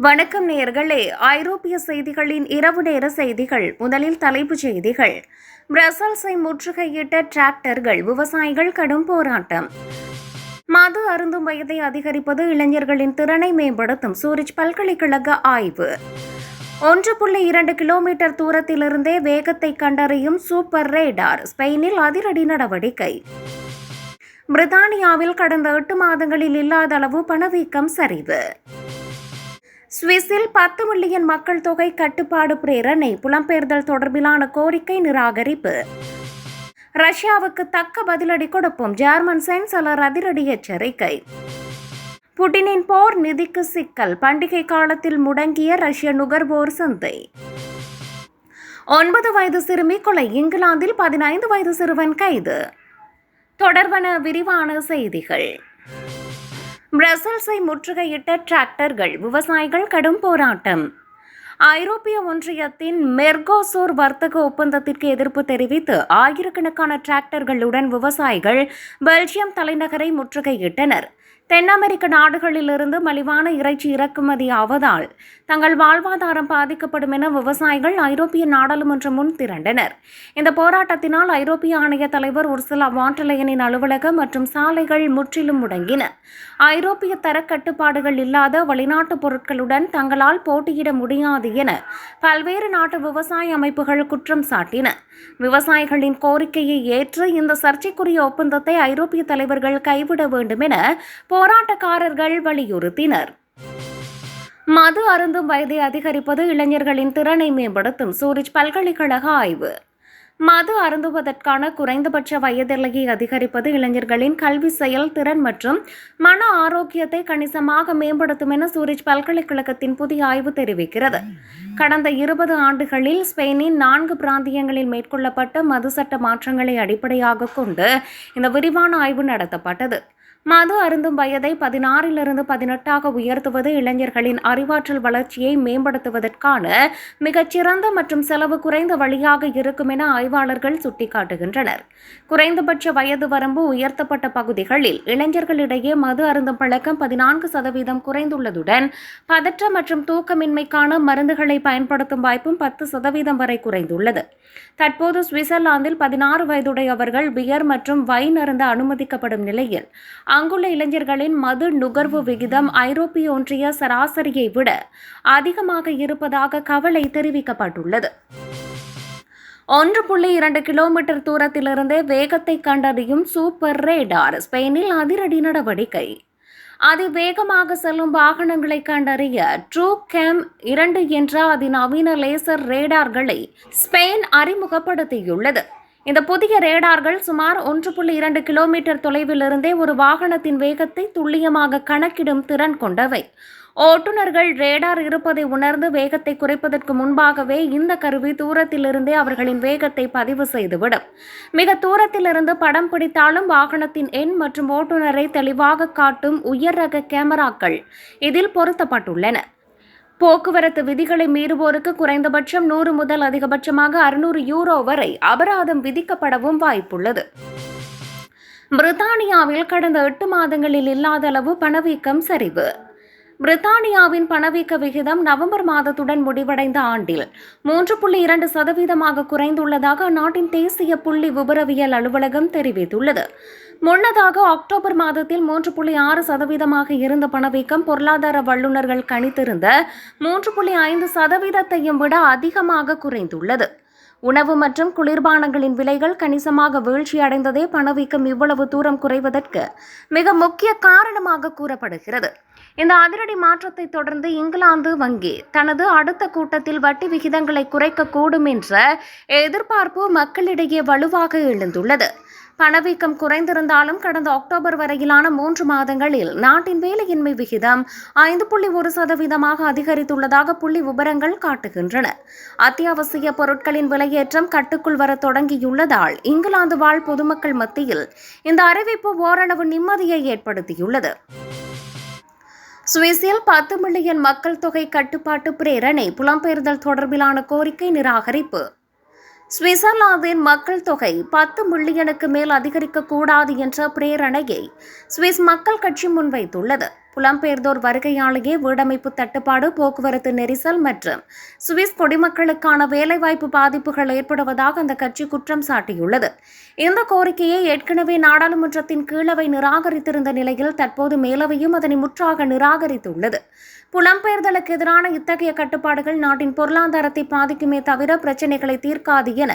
வணக்கம் நேயர்களே. ஐரோப்பிய செய்திகளின் இரவு நேர செய்திகள் முதலில் தலைப்புச் செய்திகள். பிரசல்ஸை முற்றுகையிட்ட டிராக்டர்கள் விவசாயிகள் கடும் போராட்டம். மது அருந்தும் வயதை அதிகரிப்பது இளைஞர்களின் திறனை மேம்படுத்தும் சூரிச் பல்கலைக்கழக ஆய்வு. ஒன்று புள்ளி இரண்டு கிலோமீட்டர் தூரத்திலிருந்தே வேகத்தை கண்டறியும் சூப்பர் ரேடார் ஸ்பெயினில் அதிரடி நடவடிக்கை. பிரித்தானியாவில் கடந்த எட்டு மாதங்களில் இல்லாத அளவு பணவீக்கம் சரிவு. சுவிஸில் பத்து மில்லியன் மக்கள் தொகை கட்டுப்பாடு பிரேரணை புலம்பெயர்தல் தொடர்பிலான கோரிக்கை நிராகரிப்பு. ரஷ்யாவுக்கு தக்க பதிலடி கொடுப்போம். ஜெர்மன் சென்சலர் அதிரடி எச்சரிக்கை. புட்டினின் போர் நிதிக்கு சிக்கல். பண்டிகை காலத்தில் முடங்கிய ரஷ்ய நுகர்வோர் சந்தை. ஒன்பது வயது சிறுமி கொலை. இங்கிலாந்தில் பதினைந்து வயது சிறுவன் கைது. தொடர்வன விரிவான செய்திகள். பிரசல்ஸை முற்றுகையிட்ட டிராக்டர்கள் விவசாயிகள் கடும் போராட்டம். ஐரோப்பிய ஒன்றியத்தின் மெர்கோசோர் வர்த்தக ஒப்பந்தத்திற்கு எதிர்ப்பு தெரிவித்து ஆயிரக்கணக்கான டிராக்டர்களுடன் விவசாயிகள் பெல்ஜியம் தலைநகரை முற்றுகையிட்டனர். தென் அமெரிக்க நாடுகளிலிருந்து மலிவான இறைச்சி இறக்குமதி ஆவதால் தங்கள் வாழ்வாதாரம் பாதிக்கப்படும் என விவசாயிகள் ஐரோப்பிய நாடாளுமன்றம் முன் திரண்டனர். இந்த போராட்டத்தினால் ஐரோப்பிய ஆணைய தலைவர் உர்சுலா வாண்டலையனின் அலுவலகம் மற்றும் சாலைகள் முற்றிலும் முடங்கின. ஐரோப்பிய தர கட்டுப்பாடுகள் இல்லாத வெளிநாட்டு பொருட்களுடன் தங்களால் போட்டியிட முடியாது என பல்வேறு நாட்டு விவசாய அமைப்புகள் குற்றம் சாட்டின. விவசாயிகளின் கோரிக்கையை ஏற்று இந்த சர்ச்சைக்குரிய ஒப்பந்தத்தை ஐரோப்பிய தலைவர்கள் கைவிட வேண்டும் என போராட்டக்காரர்கள் வலியுறுத்தினர். மது அருந்தும் வயதை அதிகரிப்பது இளைஞர்களின் திறனை மேம்படுத்தும் சூரிச் பல்கலைக்கழக ஆய்வு. மது அருந்துவதற்கான குறைந்தபட்ச வயதிலையை அதிகரிப்பது இளைஞர்களின் கல்வி செயல் திறன் மற்றும் மன ஆரோக்கியத்தை கணிசமாக மேம்படுத்தும் என சூரிச் பல்கலைக்கழகத்தின் புதிய ஆய்வு தெரிவிக்கிறது. கடந்த இருபது ஆண்டுகளில் ஸ்பெயினின் நான்கு பிராந்தியங்களில் மேற்கொள்ளப்பட்ட மது சட்ட மாற்றங்களை அடிப்படையாக கொண்டு இந்த விரிவான ஆய்வு நடத்தப்பட்டது. மது அருந்தும் வயதை பதினாறிலிருந்து பதினெட்டாக உயர்த்துவது இளைஞர்களின் அறிவாற்றல் வளர்ச்சியை மேம்படுத்துவதற்கான மிகச்சிறந்த மற்றும் செலவு குறைந்த வழியாக இருக்கும் என ஆய்வாளர்கள் சுட்டிக்காட்டுகின்றனர். குறைந்தபட்ச வயது வரம்பு உயர்த்தப்பட்ட பகுதிகளில் இளைஞர்களிடையே மது அருந்தும் பழக்கம் பதினான்கு சதவீதம் குறைந்துள்ளதுடன் பதற்றம் மற்றும் தூக்கமின்மைக்கான மருந்துகளை பயன்படுத்தும் வாய்ப்பும் பத்து சதவீதம் வரை குறைந்துள்ளது. தற்போது சுவிட்சர்லாந்தில் பதினாறு வயதுடையவர்கள் பியர் மற்றும் வைன் அருந்த அனுமதிக்கப்படும் நிலையில் அங்குள்ள இளைஞர்களின் மது நுகர்வு விகிதம் ஐரோப்பிய ஒன்றிய சராசரியை விட அதிகமாக இருப்பதாக கவலை தெரிவிக்கப்பட்டுள்ளது. ஒன்று புள்ளி இரண்டு கிலோமீட்டர் தூரத்திலிருந்தே வேகத்தை கண்டறியும் சூப்பர் ரேடார் ஸ்பெயினில் அதிரடி நடவடிக்கை. அதிவேகமாக செல்லும் வாகனங்களை கண்டறிய ட்ரூ கேம் இரண்டு என்ற அதிநவீன லேசர் ரேடார்களை ஸ்பெயின் அறிமுகப்படுத்தியுள்ளது. இந்த புதிய ரேடார்கள் சுமார் ஒன்று புள்ளி இரண்டு கிலோமீட்டர் தொலைவிலிருந்தே ஒரு வாகனத்தின் வேகத்தை துல்லியமாக கணக்கிடும் திறன் கொண்டவை. ஓட்டுநர்கள் ரேடார் இருப்பதை உணர்ந்து வேகத்தை குறைப்பதற்கு முன்பாகவே இந்த கருவி தூரத்திலிருந்தே அவர்களின் வேகத்தை பதிவு செய்துவிடும். மிக தூரத்திலிருந்து படம் பிடித்தாலும் வாகனத்தின் எண் மற்றும் ஓட்டுநரை தெளிவாக காட்டும் உயர் ரக கேமராக்கள் இதில் பொருத்தப்பட்டுள்ளன. போக்குவரத்து விதிகளை மீறுவோருக்கு குறைந்தபட்சம் நூறு முதல் அதிகபட்சமாக அறுநூறு யூரோ வரை அபராதம் விதிக்கப்படவும் வாய்ப்புள்ளது. பிரித்தானியாவில் கடந்த எட்டு மாதங்களில் இல்லாத அளவு பணவீக்கம் சரிவு. பிரித்தானியாவின் பணவீக்க விகிதம் நவம்பர் மாதத்துடன் முடிவடைந்த ஆண்டில் மூன்று புள்ளி இரண்டு சதவீதமாக குறைந்துள்ளதாக அந்நாட்டின் தேசிய புள்ளி விபரவியல் அலுவலகம் தெரிவித்துள்ளது. முன்னதாக அக்டோபர் மாதத்தில் மூன்று புள்ளி ஆறு சதவீதமாக இருந்த பணவீக்கம் பொருளாதார வல்லுநர்கள் கணித்திருந்த மூன்று புள்ளி ஐந்து சதவீதத்தையும் விட அதிகமாக குறைந்துள்ளது. உணவு மற்றும் குளிர்பானங்களின் விலைகள் கணிசமாக வீழ்ச்சியடைந்ததே பணவீக்கம் இவ்வளவு தூரம் குறைவதற்கு மிக முக்கிய காரணமாக கூறப்படுகிறது. இந்த அதிரடி மாற்றத்தை தொடர்ந்து இங்கிலாந்து வங்கி தனது அடுத்த கூட்டத்தில் வட்டி விகிதங்களை குறைக்கக்கூடும் என்ற எதிர்பார்ப்பு மக்களிடையே வலுவாக எழுந்துள்ளது. பணவீக்கம் குறைந்திருந்தாலும் கடந்த அக்டோபர் வரையிலான மூன்று மாதங்களில் நாட்டின் வேலையின்மை விகிதம் ஐந்து புள்ளி ஒரு சதவீதமாக அதிகரித்துள்ளதாக புள்ளி விவரங்கள் காட்டுகின்றன. அத்தியாவசிய பொருட்களின் விலையேற்றம் கட்டுக்குள் வர தொடங்கியுள்ளதால் இங்கிலாந்து வாழ் பொதுமக்கள் மத்தியில் இந்த அறிவிப்பு ஓரளவு நிம்மதியை ஏற்படுத்தியுள்ளது. சுவிஸில் பத்து மில்லியன் மக்கள் தொகை கட்டுப்பாட்டு பிரேரணை புலம்பெயர்தல் தொடர்பிலான கோரிக்கை நிராகரிப்பு. சுவிட்சர்லாந்தின் மக்கள் தொகை பத்து மில்லியனுக்கு மேல் அதிகரிக்கக்கூடாது என்ற பிரேரணையை சுவிஸ் மக்கள் கட்சி முன்வைத்துள்ளது. புலம்பெயர்ந்தோர் வருகையாலேயே வீடமைப்பு தட்டுப்பாடு போக்குவரத்து நெரிசல் மற்றும் சுவிஸ் குடிமக்களுக்கான வேலைவாய்ப்பு பாதிப்புகள் ஏற்படுவதாக அந்த கட்சி குற்றம் சாட்டியுள்ளது. இந்த கோரிக்கையை ஏற்கனவே நாடாளுமன்றத்தின் கீழவை நிராகரித்திருந்த நிலையில் தற்போது மேலவையும் அதனை முற்றாக நிராகரித்துள்ளது. புலம்பெயர்தலுக்கு எதிரான இத்தகைய கட்டுப்பாடுகள் நாட்டின் பொருளாதாரத்தை பாதிக்குமே தவிர பிரச்சினைகளை தீர்க்காது என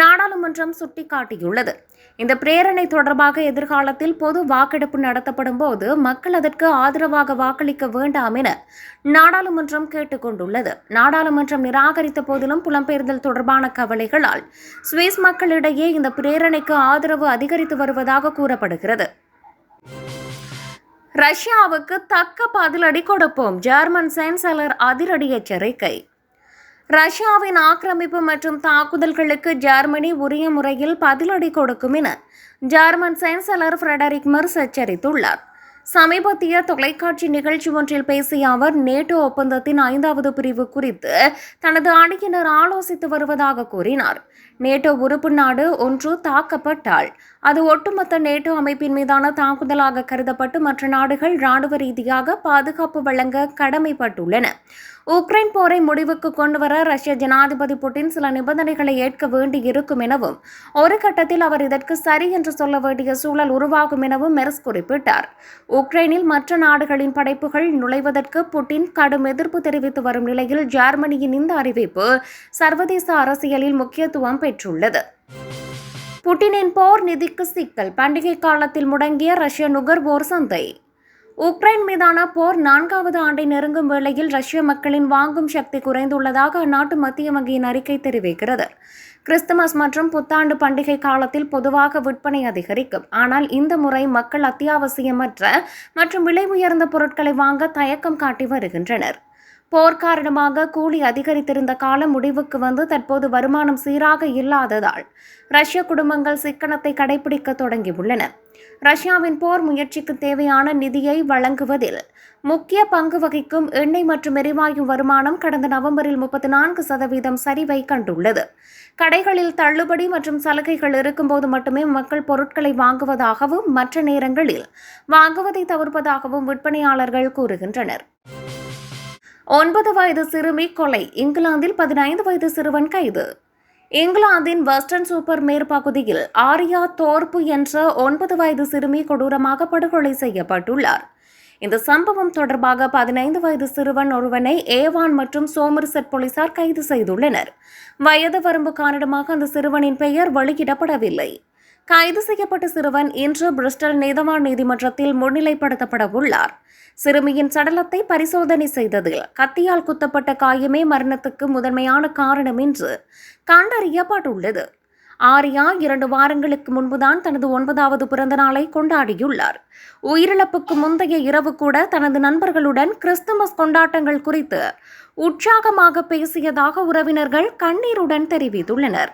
நாடாளுமன்றம் சுட்டிக்காட்டியுள்ளது. இந்த பிரேரணை தொடர்பாக எதிர்காலத்தில் பொது வாக்கெடுப்பு நடத்தப்படும் போது மக்கள் அதற்கு ஆதரவாக வாக்களிக்க வேண்டாம் என நாடாளுமன்றம் கேட்டுக்கொண்டுள்ளது. நாடாளுமன்றம் நிராகரித்த போதிலும் புலம்பெயர்தல் தொடர்பான கவலைகளால் சுவிஸ் மக்களிடையே இந்த பிரேரணைக்கு ஆதரவு அதிகரித்து வருவதாக கூறப்படுகிறது. ரஷ்யாவுக்கு தக்க பதிலடி கொடுப்போம். ஜெர்மன் சான்சலர் அதிரடி எச்சரிக்கை. ரஷ்யாவின் ஆக்கிரமிப்பு மற்றும் தாக்குதல்களுக்கு ஜெர்மனி உரிய முறையில் பதிலடி கொடுக்கும் என ஜெர்மன் சான்சலர் ஃப்ரெடரிக் மெர்ஸ் எச்சரித்துள்ளார். சமீபத்திய தொலைக்காட்சி நிகழ்ச்சி ஒன்றில் பேசிய அவர் நேட்டோ ஒப்பந்தத்தின் ஐந்தாவது பிரிவு குறித்து தனது அணியினர் ஆலோசித்து வருவதாக கூறினார். நேட்டோ உறுப்பு நாடு ஒன்று தாக்கப்பட்டால் அது ஒட்டுமொத்த நேட்டோ அமைப்பின் மீதான தாக்குதலாக கருதப்பட்டு மற்ற நாடுகள் ராணுவ ரீதியாக பாதுகாப்பு வழங்க கடமைப்பட்டுள்ளன. உக்ரைன் போரை முடிவுக்கு கொண்டுவர ரஷ்ய ஜனாதிபதி புட்டின் சில நிபந்தனைகளை ஏற்க வேண்டி இருக்கும் எனவும் ஒரு கட்டத்தில் அவர் இதற்கு சரி என்று சொல்ல வேண்டிய சூழல் உருவாகும் எனவும் மெர்ஸ் குறிப்பிட்டார். உக்ரைனில் மற்ற நாடுகளின் படைப்புகள் நுழைவதற்கு புட்டின் கடும் எதிர்ப்பு தெரிவித்து வரும் நிலையில் ஜெர்மனியின் இந்த அறிவிப்பு சர்வதேச அரசியலில் முக்கியத்துவம் பெற்றுள்ளது. புட்டினின் போர் நிதிக்கு சிக்கல் பண்டிகை காலத்தில் முடங்கிய ரஷ்ய நுகர்வோர் சந்தை. உக்ரைன் மீதான போர் நான்காவது ஆண்டை நெருங்கும் வேளையில் ரஷ்ய மக்களின் வாங்கும் சக்தி குறைந்துள்ளதாக அந்நாட்டு மத்திய வங்கியின் அறிக்கை தெரிவிக்கிறது. கிறிஸ்துமஸ் மற்றும் புத்தாண்டு பண்டிகை காலத்தில் பொதுவாக விற்பனை அதிகரிக்கும். ஆனால் இந்த முறை மக்கள் அத்தியாவசியமற்ற மற்றும் விலை உயர்ந்த பொருட்களை வாங்க தயக்கம் காட்டி வருகின்றனர். போர் காரணமாக கூலி அதிகரித்திருந்த காலம் முடிவுக்கு வந்து தற்போது வருமானம் சீராக இல்லாததால் ரஷ்ய குடும்பங்கள் சிக்கனத்தை கடைபிடிக்க தொடங்கியுள்ளன. ரஷ்யாவின் போர் முயற்சிக்கு தேவையான நிதியை வழங்குவதில் முக்கிய பங்கு வகிக்கும் எண்ணெய் மற்றும் எரிவாயு வருமானம் கடந்த நவம்பரில் முப்பத்தி நான்கு சதவீதம் சரிவை கண்டுள்ளது. கடைகளில் தள்ளுபடி மற்றும் சலுகைகள் இருக்கும்போது மட்டுமே மக்கள் பொருட்களை வாங்குவதாகவும் மற்ற நேரங்களில் வாங்குவதை தவிர்ப்பதாகவும் விற்பனையாளர்கள் கூறுகின்றனர். ஒன்பது வயது சிறுமி கொலை இங்கிலாந்தில் பதினைந்து வயது சிறுவன் கைது. இங்கிலாந்தின் வெஸ்டர்ன் சூப்பர் மேற்பகுதியில் ஆரியா தோர்ப்பு என்ற ஒன்பது வயது சிறுமி கொடூரமாக படுகொலை செய்யப்பட்டுள்ளார். இந்த சம்பவம் தொடர்பாக பதினைந்து வயது சிறுவன் ஒருவனை ஏவான் மற்றும் சோமர்செட் போலீசார் கைது செய்துள்ளனர். வயது வரம்பு காரணமாக அந்த சிறுவனின் பெயர் வெளியிடப்படவில்லை. கைது செய்யப்பட்ட சிறுவன் இன்று பிரிஸ்டல் நீதவான் நீதிமன்றத்தில் முன்னிலைப்படுத்தப்பட உள்ளார். சிறுமியின் சடலத்தை பரிசோதனை செய்ததில் கத்தியால் குத்தப்பட்ட காயமே மரணத்துக்கு முதன்மையான காரணம் என்று கண்டறியப்பட்டுள்ளது. ஆரியா இரண்டு வாரங்களுக்கு முன்புதான் தனது ஒன்பதாவது பிறந்த நாளை கொண்டாடியுள்ளார். உயிரிழப்புக்கு முந்தைய இரவு கூட தனது நண்பர்களுடன் கிறிஸ்துமஸ் கொண்டாட்டங்கள் குறித்து உற்சாகமாக பேசியதாக உறவினர்கள் கண்ணீருடன் தெரிவித்துள்ளனர்.